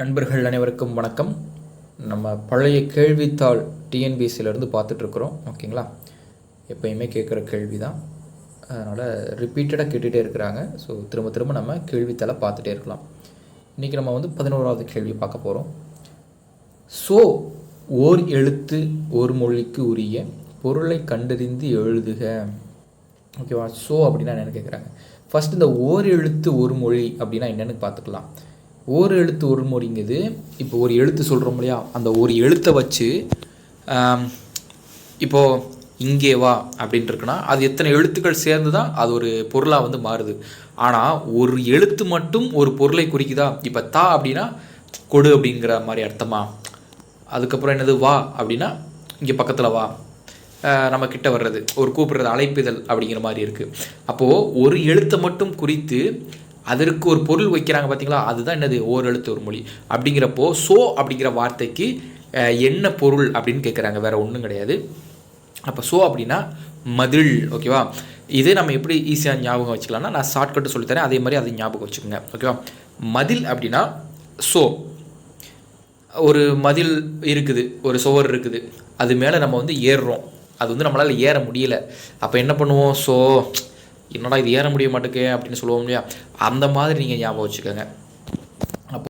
நண்பர்கள் அனைவருக்கும் வணக்கம். நம்ம பழைய கேள்வித்தாள் டிஎன்பிசியிலேருந்து பார்த்துட்ருக்குறோம். ஓகேங்களா? எப்பயுமே கேட்குற கேள்வி தான் அதனால் ரிப்பீட்டடாக கேட்டுகிட்டே இருக்கிறாங்க. ஸோ திரும்ப திரும்ப நம்ம கேள்வித்தாளை பார்த்துட்டே இருக்கலாம். இன்றைக்கி நம்ம வந்து பதினோராவது கேள்வி பார்க்க போகிறோம் ஸோ ஓர் எழுத்து ஒரு மொழிக்கு உரிய பொருளை கண்டறிந்து எழுதுக. ஓகேவா? ஸோ அப்படின்னா என்னென்னு கேட்குறாங்க. ஃபஸ்ட் இந்த ஓர் எழுத்து ஒரு மொழி அப்படின்னா என்னென்னு பார்த்துக்கலாம். ஒரு எழுத்து ஒரு மொழிங்குது. இப்போ ஒரு எழுத்து சொல்கிறோம் இல்லையா? அந்த ஒரு எழுத்தை வச்சு இப்போது இங்கே வா அப்படின்ட்டு இருக்குன்னா அது எத்தனை எழுத்துக்கள் சேர்ந்து தான் அது ஒரு பொருளாக வந்து மாறுது. ஆனால் ஒரு எழுத்து மட்டும் ஒரு பொருளை குறிக்குதா? இப்போ தா அப்படின்னா கொடு அப்படிங்கிற மாதிரி அர்த்தமா? அதுக்கப்புறம் என்னது? வா அப்படின்னா இங்கே பக்கத்தில் வா. நம்ம கிட்ட வர்றது ஒரு கூப்பிடுறது அழைப்பிதழ் அப்படிங்கிற மாதிரி இருக்குது அப்போது ஒரு எழுத்தை மட்டும் குறித்து அதற்கு ஒரு பொருள் வைக்கிறாங்க பார்த்தீங்களா அதுதான் என்னது? ஓர் எழுத்து ஒரு மொழி. அப்படிங்கிறப்போ சோ அப்படிங்கிற வார்த்தைக்கு என்ன பொருள் அப்படின்னு கேட்குறாங்க வேற ஒன்றும் கிடையாது. அப்போ சோ அப்படின்னா மதில் ஓகேவா? இதே நம்ம எப்படி ஈஸியாக ஞாபகம் வச்சுக்கலாம்னா நான் ஷார்ட்கட்டு சொல்லித்தரேன் அதே மாதிரி அதை ஞாபகம் வச்சுக்கோங்க. ஓகேவா? மதில் அப்படின்னா சோ. ஒரு மதில் இருக்குது. ஒரு சுவர் இருக்குது. அது மேலே நம்ம வந்து ஏறுறோம். அது வந்து நம்மளால் ஏற முடியல. அப்போ என்ன பண்ணுவோம்? ஸோ என்னடா இது ஏற முடிய மாட்டேங்க அப்படின்னு சொல்லுவோம் இல்லையா? அந்த மாதிரி நீங்கள் ஞாபகம் வச்சுக்கோங்க.